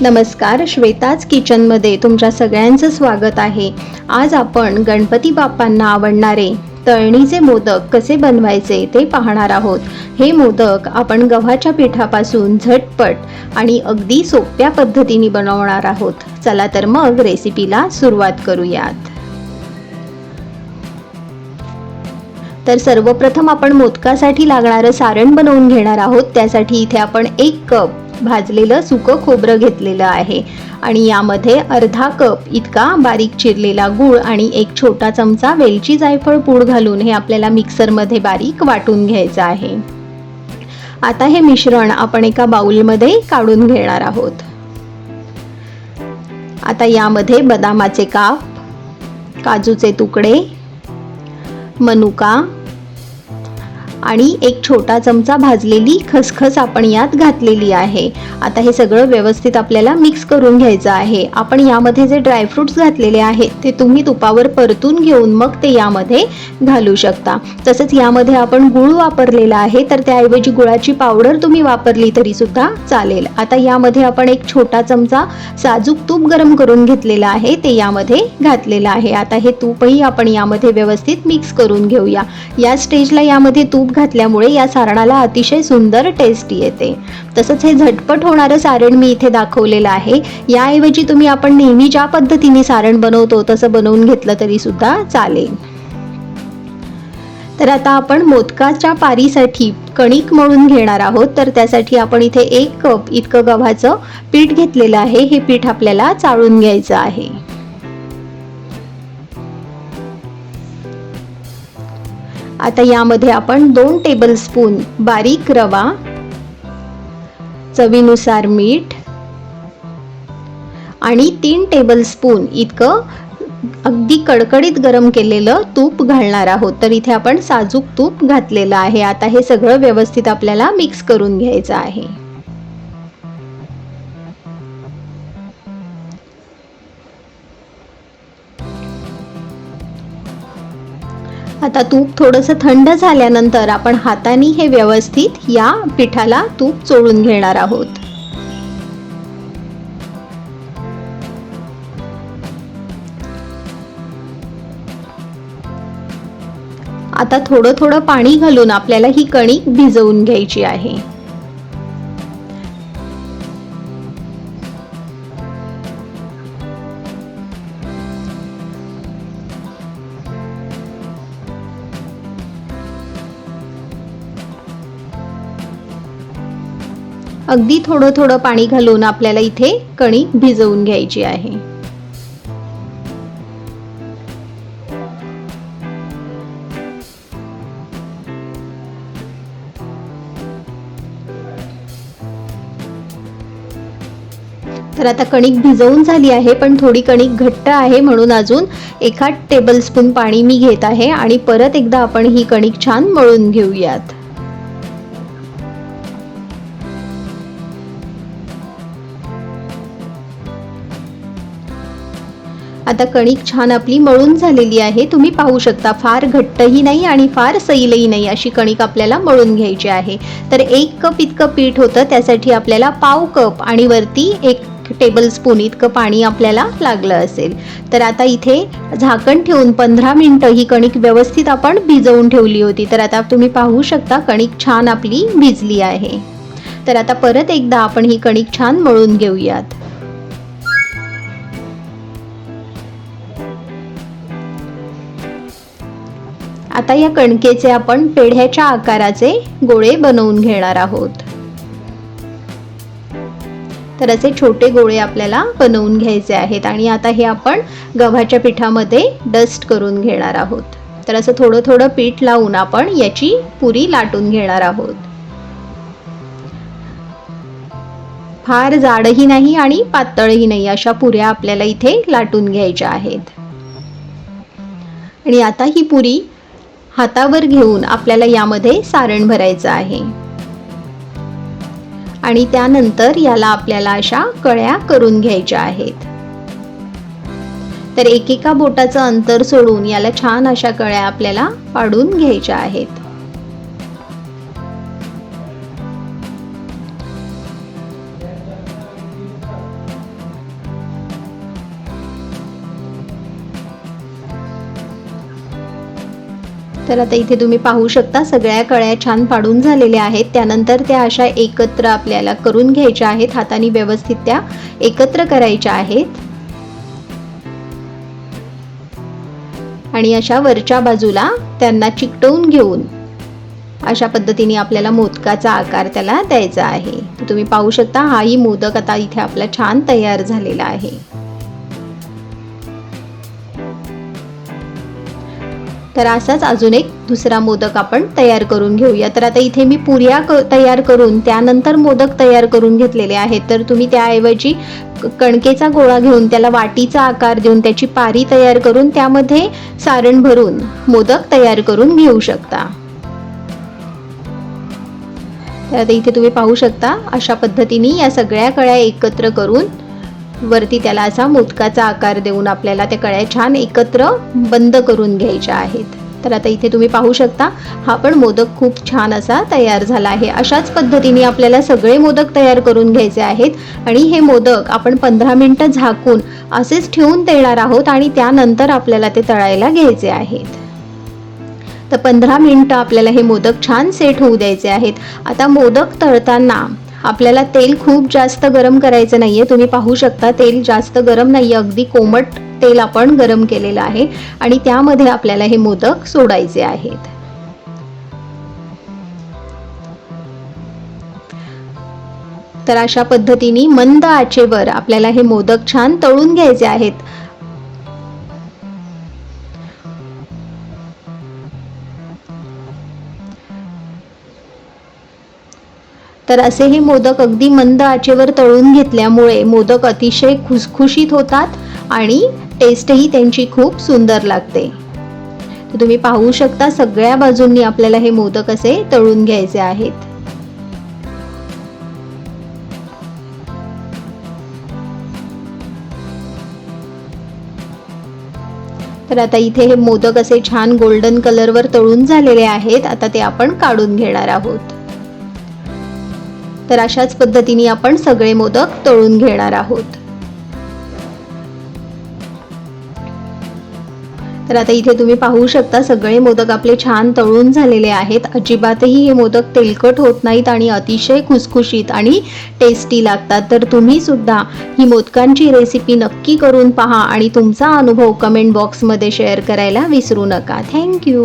नमस्कार श्वेताज किचनमध्ये तुमच्या सगळ्यांचं स्वागत आहे. आज आपण गणपती बाप्पांना आवडणारे तळणीचे मोदक कसे बनवायचे ते पाहणार आहोत. हे मोदक आपण गव्हाच्या पिठापासून झटपट आणि अगदी सोप्या पद्धतीने बनवणार आहोत. चला तर मग रेसिपीला सुरुवात करूयात. तर सर्वप्रथम आपण मोदकासाठी लागणारं सारण बनवून घेणार आहोत. त्यासाठी इथे आपण एक कप भाजलेलं सुकं खोबरं घेतलेलं आहे. आणि यामध्ये अर्धा कप इतका बारीक चिरलेला गूळ आणि एक छोटा चमचा वेलची जायफळ पूड घालून हे आपल्याला मिक्सरमध्ये बारीक वाटून घ्यायचं आहे. आता हे मिश्रण आपण एका बाउलमध्ये काढून घेणार आहोत. आता यामध्ये बदामाचे काप काजूचे तुकडे मनुका आणि एक छोटा चमचा भाजलेली खसखस आपण यात घातलेली आहे. आता हे सगळं व्यवस्थित आपल्याला मिक्स करून घ्यायचं आहे. आपण यामध्ये जे ड्रायफ्रुट्स घातलेले आहेत ते तुम्ही तुपावर परतून घेऊन मग ते यामध्ये घालू शकता. तसंच यामध्ये आपण गुळ वापरलेला आहे तर त्याऐवजी गुळाची पावडर तुम्ही वापरली तरी सुद्धा चालेल. आता यामध्ये आपण एक छोटा चमचा साजूक तूप गरम करून घेतलेलं आहे ते यामध्ये घातलेलं आहे. आता हे तूपही आपण यामध्ये व्यवस्थित मिक्स करून घेऊया. या स्टेजला यामध्ये तूप घातल्यामुळे या सारणाला अतिशय सुंदर टेस्ट येते. तसंच हे झटपट होणारं सारण मी इथे दाखवलेलं आहे. याऐवजी तुम्ही आपण नेहमी ज्या पद्धतीने सारण बनवतो तसं बनवून घेतलं तरी सुद्धा चालेल. तर आता आपण मोदकाच्या पारीसाठी कणिक मळून घेणार आहोत. तर त्यासाठी आपण इथे एक कप इतकं गव्हाचं पीठ घेतलेलं आहे. हे पीठ आपल्याला चाळून घ्यायचं आहे. आता यामध्ये आपण दोन टेबलस्पून बारीक रवा चवीनुसार मीठ आणि तीन टेबलस्पून इतकं अगदी कडकडीत गरम केलेलं तूप घालणार आहोत. तर इथे आपण साजूक तूप घातलेलं आहे. आता हे सगळं व्यवस्थित आपल्याला मिक्स करून घ्यायचं आहे. आता तूप थोडंसं थंड झाल्यानंतर आपण हाताने हे व्यवस्थित या पिठाला तूप चोळून घेणार आहोत. आता थोडं थोडं पाणी घालून आपल्याला ही कणिक भिजवून घ्यायची आहे. अगदी थोडं थोडं पाणी घालून आपल्याला इथे कणिक भिजवून घ्यायची आहे. तर आता कणिक भिजवून झाली आहे पण थोडी कणिक घट्ट आहे म्हणून अजून एखाद टेबलस्पून पाणी मी घेत आहे आणि परत एकदा आपण ही कणिक छान मळून घेऊयात. आता कणिक छान आपली मळून झालेली आहे. तुम्ही पाहू शकता फार घट्टही नाही आणि फार सैलही नाही अशी कणिक आपल्याला मळून घ्यायची आहे. तर एक कप इतकं पीठ होतं त्यासाठी आपल्याला पाव कप आणि वरती एक टेबल स्पून इतकं पाणी आपल्याला लागलं असेल. तर आता इथे झाकण ठेवून पंधरा मिनटं ही कणिक व्यवस्थित आपण भिजवून ठेवली होती. तर आता तुम्ही पाहू शकता कणिक छान आपली भिजली आहे. तर आता परत एकदा आपण ही कणिक छान मळून घेऊयात. आता या कणकेचे आपण पेढ्याच्या आकाराचे गोळे बनवून घेणार आहोत. तर असे छोटे गोळे आपल्याला बनवून घ्यायचे आहेत आणि आता हे आपण गव्हाच्या पिठामध्ये डस्ट करून घेणार आहोत. तर असं थोडं थोडं पीठ लावून आपण याची पुरी लाटून घेणार आहोत. फार जाडही नाही आणि पातळही नाही अशा पुऱ्या आपल्याला इथे लाटून घ्यायच्या आहेत. आणि आता ही पुरी हातावर घेऊन आपल्याला यामध्ये सारण भरायचं आहे. आणि त्यानंतर याला आपल्याला अशा कळ्या करून घ्यायच्या आहेत. तर एकेका बोटाचं अंतर सोडून याला छान अशा कळ्या आपल्याला पाडून घ्यायच्या आहेत. तर आता इथे तुम्ही पाहू शकता सगळ्या कळ्या छान पाडून झालेल्या आहेत. त्यानंतर त्या अशा एकत्र आपल्याला करून घ्यायच्या आहेत. हाताने व्यवस्थित त्या एकत्र करायच्या आहेत. आणि अशा वरच्या बाजूला त्यांना चिकटवून घेऊन अशा पद्धतीने आपल्याला मोदकाचा आकार त्याला द्यायचा आहे. तुम्ही पाहू शकता हाही मोदक आता इथे आपला छान तयार झालेला आहे. तर असाच अजून एक दुसरा मोदक आपण तयार करून घेऊया. तर आता इथे मी पुऱ्या क तयार करून त्यानंतर मोदक तयार करून घेतलेले आहेत. तर तुम्ही त्याऐवजी क- कणकेचा गोळा घेऊन त्याला वाटीचा आकार देऊन त्याची पारी तयार करून त्यामध्ये सारण भरून मोदक तयार करून घेऊ शकता. तर आता इथे तुम्ही पाहू शकता अशा पद्धतीने या सगळ्या कळ्या एकत्र करून वरती त्याला असा मोदकाचा आकार देऊन आपल्याला त्या कळ्या छान एकत्र बंद करून घ्यायच्या आहेत. तर आता इथे तुम्ही पाहू शकता हा पण मोदक खूप छान असा तयार झाला आहे. अशाच पद्धतीने आपल्याला सगळे मोदक तयार करून घ्यायचे आहेत आणि हे मोदक आपण पंधरा मिनटं झाकून असेच ठेवून देणार आहोत आणि त्यानंतर आपल्याला ते तळायला घ्यायचे आहेत. तर पंधरा मिनटं आपल्याला हे मोदक छान सेट होऊ द्यायचे आहेत. आता मोदक तळताना आपल्याला तेल खूप जास्त गरम करायचं नाहीये. तुम्ही पाहू शकता तेल जास्त गरम नाहीये. अगदी कोमट तेल आपण गरम केलेलं आहे. आणि त्यामध्ये आपल्याला हे मोदक सोडायचे आहेत. तर अशा पद्धतीने मंद आचेवर आपल्याला हे मोदक छान तळून घ्यायचे आहेत. तर असे हे मोदक अगदी मंद आचेवर तळून घेतल्यामुळे मोदक अतिशय खुसखुशीत होतात आणि टेस्टही त्यांची खूप सुंदर लागते. तर तुम्ही पाहू शकता सगळ्या बाजूंनी आपल्याला हे मोदक असे तळून घ्यायचे आहेत. तर आता इथे हे मोदक असे छान गोल्डन कलरवर तळून झालेले आहेत. आता ते आपण काढून घेणार आहोत. तर अशाच पद्धतीने आपण सगळे मोदक तळून घेणार आहोत. तर आता इथे तुम्ही पाहू शकता सगळे मोदक आपले छान तळून झालेले आहेत. अजिबातही हे मोदक तेलकट होत नाहीत आणि अतिशय खुसखुशीत आणि टेस्टी लागतात. तर तुम्ही सुद्धा ही मोदकांची रेसिपी नक्की करून पहा आणि तुमचा अनुभव कमेंट बॉक्समध्ये शेअर करायला विसरू नका. थँक्यू